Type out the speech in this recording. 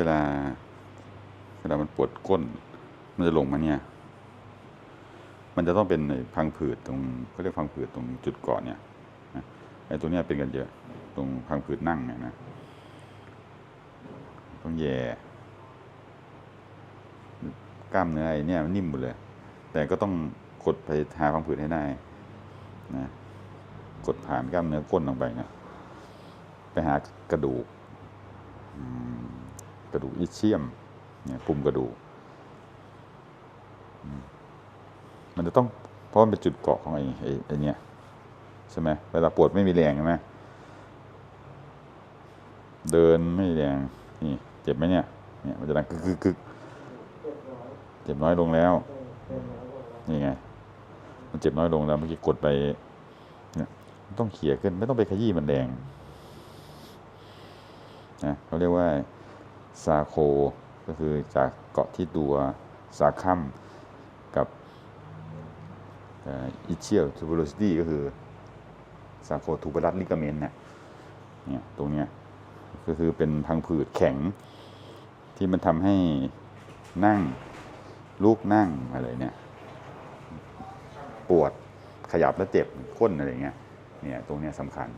เวลา เวลามันปวดก้น มันจะลงมาเนี่ย มันจะต้องเป็นพังผืดตรงเขาเรียกพังผืดตรงจุดเกาะเนี่ยไอ้ตัวเนี้ยเป็นกันเยอะ ตรงพังผืดนั่งเนี่ยนะต้องแย่กล้ามเนื้อไอ้นี่มันนิ่มหมดเลย แต่ก็ต้องกดไปหาพังผืดให้ได้นะกดผ่านกล้ามเนื้อก้นลงไปนะไปหากระดูก กระดูกอิเชียมเนี่ยปุ่มกระดูกมันจะต้องเพราะมันเป็นจุดเกาะของไอ้ไอ้เนี่ยใช่ไหมเวลาปวดไม่มีแรงใช่ไหมเดินไม่มีแรงนี่เจ็บไหมเนี่ยเนี่ยมันจะดังกึกกึกเจ็บน้อยลงแล้วนี่ไงมันเจ็บน้อยลงแล้วเมื่อกี้กดไปเนี่ยต้องเขี่ยขึ้นไม่ต้องไปขยี้มันแดงนะเขาเรียกว่า ซาโค ก็คือจากเกาะที่ตัวซาคัมกับอิเชียลทูบูโรซิตี้ก็คือซาโคทูบรัสลิกาเมนเนี่ยเนี่ยตรงเนี้ยก็คือเป็นพังผืดแข็ง ที่มันทำให้นั่งลูกนั่งอะไรเนี่ย ปวดขยับแล้วเจ็บก้นอะไรเงี้ยเนี่ยตรงเนี้ยสำคัญ